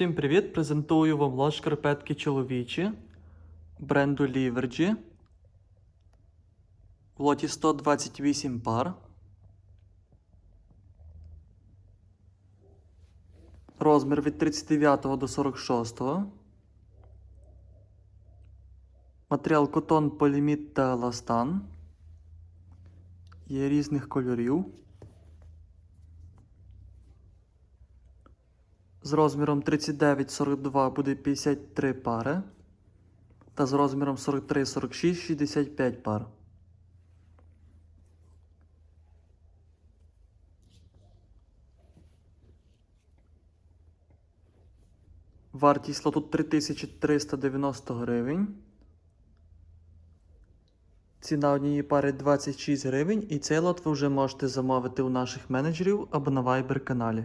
Всім привіт! Презентую вам лот шкарпетки чоловічі бренду Livergy. В лоті 128 пар. Розмір від 39 до 46. Матеріал котон, поліміт та еластан. Є різних кольорів. З розміром 39-42 буде 53 пари. Та з розміром 43-46 65 пар. Вартість лоту 3390 гривень. Ціна однієї пари 26 гривень, і цей лот ви вже можете замовити у наших менеджерів або на Viber каналі.